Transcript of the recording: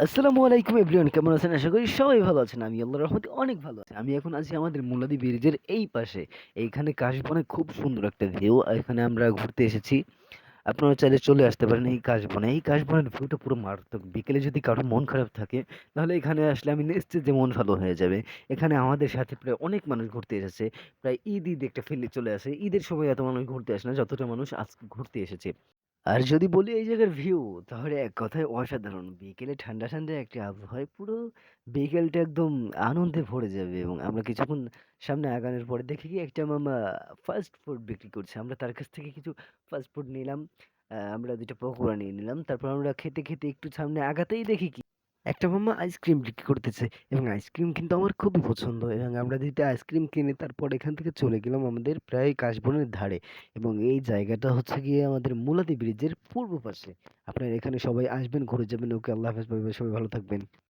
আসসালামু আলাইকুম এভরিওয়ান কেমন আছেন? আশা করি সবাই ভালো আছেন। আমি আল্লাহ রহমতে অনেক ভালো আছি। আমি এখন আছি আমাদের মুলাদি ব্রিজের এই পাশে। এইখানে কাশবনে খুব সুন্দর একটা ভিউ। এখানে আমরা ঘুরতে এসেছি। আপনারা চাইলে চলে আসতে পারেন এই কাশবনে। এই কাশবনের ভিউটা পুরো মারাত্মক। বিকেলে যদি কারও মন খারাপ থাকে তাহলে এখানে আসলে আমি নিশ্চিত যে মন ভালো হয়ে যাবে। এখানে আমাদের সাথে প্রায় অনেক মানুষ ঘুরতে এসেছে। প্রায় ঈদ, ঈদ একটা ফিল চলে আসে। ঈদের সময় এত মানুষ ঘুরতে আসে না যতটা মানুষ আজকে ঘুরতে এসেছে। আর যদি বলি এই জায়গার ভিউ তাহলে এক কথায় অসাধারণ। বিকেলে ঠান্ডা, ঠান্ডা একটি আবহাওয়ায় পুরো বিকেলটা একদম আনন্দে ভরে যাবে এবং আমরা কিছুক্ষণ সামনে আগানোর পরে দেখি কি একটা মামা ফাস্ট ফুড বিক্রি করছে। আমরা তার কাছ থেকে কিছু ফাস্ট ফুড নিলাম। আমরা ২ টা পকোড়া নিয়ে নিলাম। তারপর আমরা খেতে, খেতে একটু সামনে আগাতেই দেখি কি একটা মামা আইসক্রিম বিক্রি করতেছে এবং আইসক্রিম কিন্তু আমার খুবই পছন্দ এবং আমরা যেতে আইসক্রিম কিনে তারপর এখান থেকে চলে গেলাম আমাদের প্রায় কাশবনের ধারে এবং এই জায়গাটা হচ্ছে গিয়ে আমাদের মুলাদি ব্রিজের পূর্ব পাশে। আপনারা এখানে সবাই আসবেন, ঘুরে যাবেন। ওকে আল্লাহ হাফেজ। Bye, bye. সবাই ভালো থাকবেন।